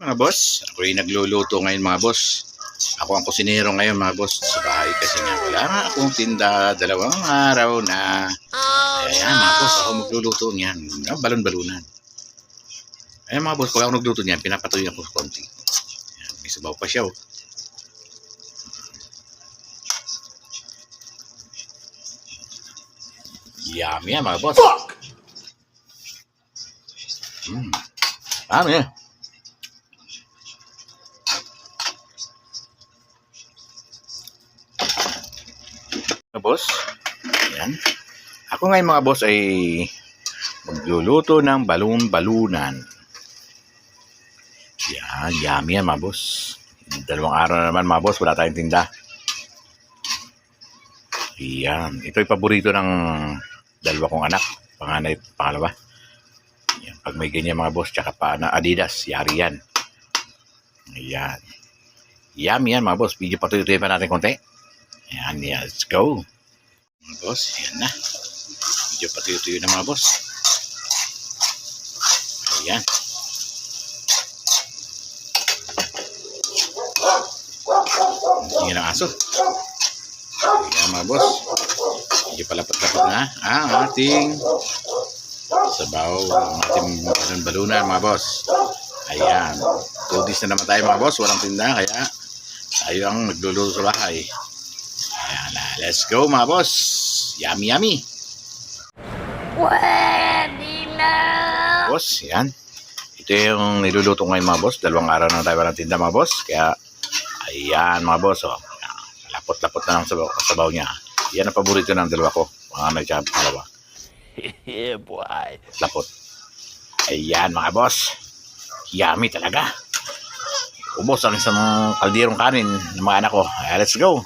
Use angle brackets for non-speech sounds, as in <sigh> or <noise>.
Mga boss, ako yung nagluluto ngayon mga boss. Ako ang kusinero ngayon mga boss sa bahay kasi nga wala nga akong tinda dalawang araw na. Ayan mga boss, ako magluluto niyan. Ah, Balon-balunan. Ayan mga boss, pag ako nagluto niyan, pinapatuloy ako konti. Ayan, may sabaw pa siya oh. Yummy yan mga boss. Fuck! Mm. Dami Mga boss, yan. Ako ngayon mga boss ay magluluto ng balon-balunan. Yan, yummy yan mga boss. Dalawang araw na naman mga boss, wala tayong tinda. Yan, ito yung paborito ng dalawa kong anak, panganay at pangalawa. Yan, pag may ganyan mga boss, tsaka pa na Adidas, yari yan. Ayan. Yummy yan mga boss, video patuloy pa natin konti. Ayan, yeah, let's go. Mga boss, yan na. Medyo patuyo-tuyo na mga boss. Ayan. Tingin ang aso. Ayan mga boss. Medyo palapat-lapat na ang ating sabaw, ang ating balon-balunan mga boss. Ayan. Two na naman tayo mga boss. Walang tinda kaya tayo ang nagluluto sa bahay. Ayan na. Let's go mga boss. Yummy yummy. Pwede na! Boss, yan. Ito yung niluluto ngayon mga boss. Dalawang araw na tayo walang tinda mga boss. Kaya, ayan mga boss. Oh. Lapot-lapot na ng sabaw, sabaw niya. Yan ang paborito ng dalawa ko. Mga nagtsab, dalawa. yeah, <laughs> boy. Lapot. Ayan mga boss. Yummy talaga. Ubos ang isang kaldirong kanin ng mga anak ko. Ayan, let's go.